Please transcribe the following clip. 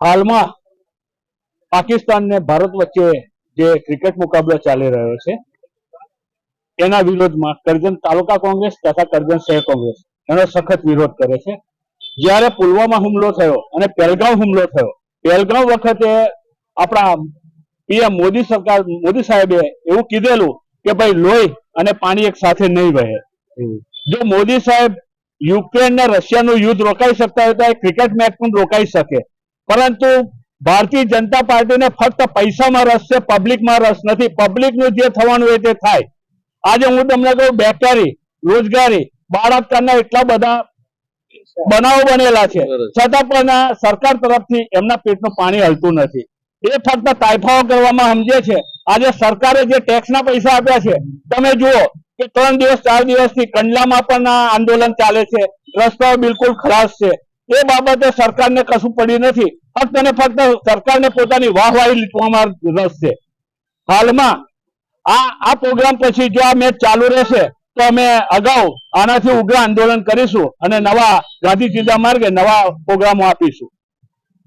હાલમાં પાકિસ્તાન ને ભારત વચ્ચે જે ક્રિકેટ મુકાબલો ચાલી રહ્યો છે, એના વિરોધમાં કરજણ તાલુકા કોંગ્રેસ તથા કરજણ શહેર કોંગ્રેસ એનો સખત વિરોધ કરે છે. જ્યારે પુલવામા હુમલો થયો અને પહેલગાંવ હુમલો થયો પહેલગાંવ વખતે આપણા પીએમ મોદી સરકાર, મોદી સાહેબે એવું કીધેલું કે ભાઈ લોહી અને પાણી એક સાથે નહીં વહે. જો મોદી સાહેબ યુક્રેન ને રશિયાનું યુદ્ધ રોકાઈ શકતા હોય તો એ ક્રિકેટ મેચ પણ રોકાઈ શકે. પરંતુ ભારતીય જનતા પાર્ટીને ફક્ત પૈસામાં રસ છે, પબ્લિકમાં રસ નથી. પબ્લિકનું જે થવાનું હોય તે થાય. આજે હું તમને કહું, બેકારી, રોજગારી બાળકના એટલા બધા બનાવો બનેલા છે. છતાં પણ સરકાર તરફથી એમના પેટનું પાણી હલતું નથી. એ ફક્ત તાઇફાઓ કરવામાં સમજે છે. આજે સરકારે જે ટેક્સના પૈસા આપ્યા છે, તમે જુઓ કે ત્રણ દિવસ, ચાર દિવસથી કંડલામાં પણ આંદોલન ચાલે છે. રસ્તાઓ બિલકુલ ખરાબ છે. એ બાબતે સરકારને કશું પડ્યું નથી. ફક્ત ને ફક્ત સરકારને પોતાની વાહવાહી લૂંટવામાં રસ છે. હાલમાં આ આ પ્રોગ્રામ પછી જો આ મેચ ચાલુ રહેશે, તો અમે અગાઉ આનાથી ઉગ્ર આંદોલન કરીશું અને નવા ગાંધી ચિંતા માર્ગે નવા પ્રોગ્રામો આપીશું.